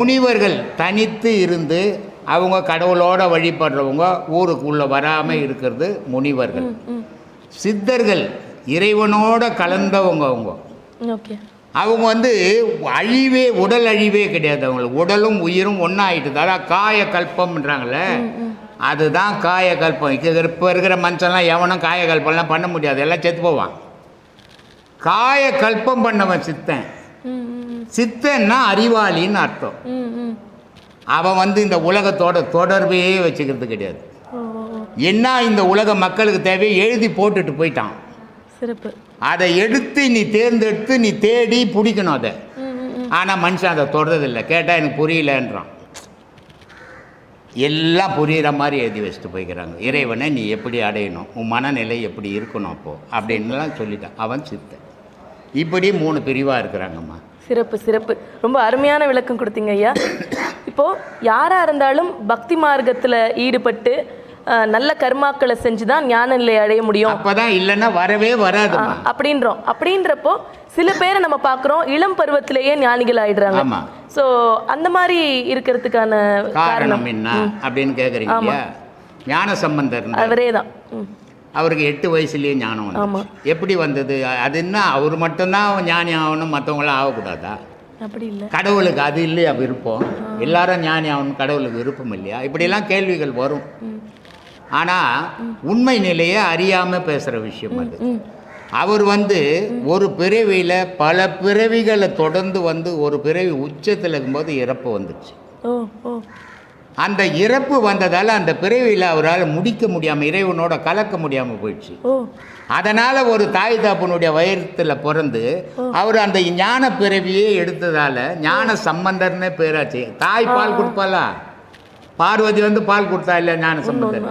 முனிவர்கள் தனித்து இருந்து அவங்க கடவுளோட வழிபடுறவங்க ஊருக்குள்ளே வராமல் இருக்கிறது முனிவர்கள். சித்தர்கள் இறைவனோட கலந்தவங்க அவங்க. அவங்க வந்து அழிவே உடல் அழிவே கிடையாது அவங்களுக்கு. உடலும் உயிரும் ஒன்றா ஆயிட்டுது அதான் காய கல்பம்ன்றாங்களே அதுதான் காய கல்பம். இப்போ இருக்கிற மனுஷன்லாம் எவனும் காய கல்பம்லாம் பண்ண முடியாது. எல்லாம் செத்து போவான். காய கல்பம் பண்ணவன் சித்தன். சித்தன்னா அறிவாளின்னு அர்த்தம். அவன் வந்து இந்த உலகத்தோட தொடர்பே வச்சுக்கிறது கிடையாது. என்ன இந்த உலக மக்களுக்கு தேவையோ எழுதி போட்டுட்டு போயிட்டான். சிறப்பு. அதை எடுத்து நீ தேர்ந்தெடுத்து நீ தேடி பிடிக்கணும் அதை. ஆனால் மனுஷன் அதை தொடர்றதில்லை. கேட்டால் எனக்கு புரியலன்றான். எல்லாம் புரிகிற மாதிரி எழுதி வச்சுட்டு போய்க்கிறாங்க. இறைவனை நீ எப்படி அடையணும்? உன் மனநிலை எப்படி இருக்கணும் அப்போது அப்படின்னுலாம் சொல்லிட்டான் அவன் சித்தன். இப்படி மூணு பிரிவாக இருக்கிறாங்கம்மா. சிறப்பு சிறப்பு. ரொம்ப அருமையான விளக்கம் கொடுத்தீங்க ஐயா. இப்போ யாரா இருந்தாலும் பக்தி மார்க்கத்துல ஈடுபட்டு நல்ல கர்மாக்களை செஞ்சு தான் ஞான நிலை அடைய முடியும். அப்பதான் இல்லைன்னா வரவே அஹ், அப்படின்றோம். அப்படின்றப்போ சில பேரை நம்ம பார்க்குறோம் இளம் பருவத்திலேயே ஞானிகள் ஆயிடுறாங்க. ஸோ அந்த மாதிரி இருக்கிறதுக்கான காரணம் என்ன அப்படின்னு கேட்குறீங்க ஞான இருந்தார். அவரே தான். அவருக்கு எட்டு வயசுலயே ஞானம். வந்து எப்படி வந்தது? அது என்ன? அவர் மட்டும்தான் ஞானி ஆகணும் மற்றவங்களாம் ஆகக்கூடாதா? அப்படி இல்லை. கடவுளுக்கு அது இல்லையா விருப்பம்? எல்லாரும் ஞானி ஆகணும் கடவுளுக்கு விருப்பம் இல்லையா? இப்படிலாம் கேள்விகள் வரும். ஆனால் உண்மை நிலையை அறியாமல் பேசுகிற விஷயம் அது. அவர் வந்து ஒரு பிறவியில் பல பிறவிகளை தொடர்ந்து வந்து ஒரு பிறவி உச்சத்தில் இருக்கும்போது இறப்பு ஓ. அந்த இறப்பு வந்ததால் அந்த பிறவியில் அவரால் முடிக்க முடியாமல் இறைவனோட கலக்க முடியாமல் போயிடுச்சு. அதனால் ஒரு தாய் தாப்பனுடைய வயிற்றில் பிறந்து அவர் அந்த ஞான பிறவியே எடுத்ததால் ஞான சம்பந்தர்னே பேராச்சு. தாய் பால் கொடுப்பாளா? பார்வதி வந்து பால் கொடுத்தா இல்லை ஞான சம்பந்தர்?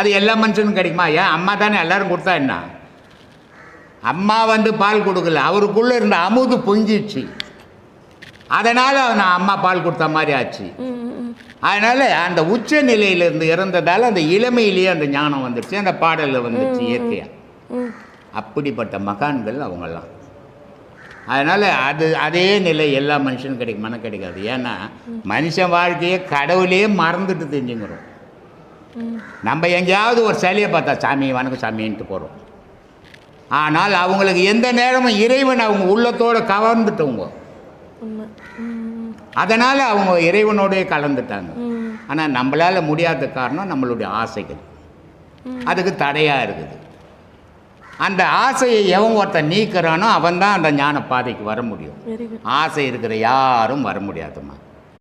அது எல்லா மனுஷனுக்கும் கிடைக்குமா? ஏன் அம்மா தானே எல்லாரும் கொடுத்தா என்ன? அம்மா வந்து பால் கொடுக்கல. அவருக்குள்ளே இருந்த அமுது பொங்கிடுச்சு. அதனால் நான் அம்மா பால் கொடுத்த மாதிரி ஆச்சு. அதனால் அந்த உச்ச நிலையிலிருந்து இறந்ததால் அந்த இளமையிலேயே அந்த ஞானம் வந்துடுச்சு அந்த பாடலில் வந்துடுச்சு இயற்கையாக அப்படிப்பட்ட மகான்கள் அவங்கெல்லாம். அதனால் அது அதே நிலை எல்லா மனுஷனும் கிடைக்குமானா கிடைக்காது. ஏன்னா மனுஷன் வாழ்க்கையை கடவுளே மறந்துட்டு தெரிஞ்சுங்கிறோம். நம்ம எங்கேயாவது ஒரு சிலையை பார்த்தா சாமி வணக்கம் சாமின்ட்டு போகிறோம் ஆனால் அவங்களுக்கு எந்த நேரமும் இறைவன் அவங்க உள்ளத்தோட கவர்ந்துட்டவங்க. அதனால் அவங்க இறைவனோடயே கலந்துட்டாங்க. ஆனால் நம்மளால் முடியாத காரணம் நம்மளுடைய ஆசைகள். அதுக்கு தடையாக இருக்குது. அந்த ஆசையை எவன் ஒருத்தன் நீக்கிறானோ அவன் தான் அந்த ஞான பாதைக்கு வர முடியும். ஆசை இருக்கிற யாரும் வர முடியாதும்மா.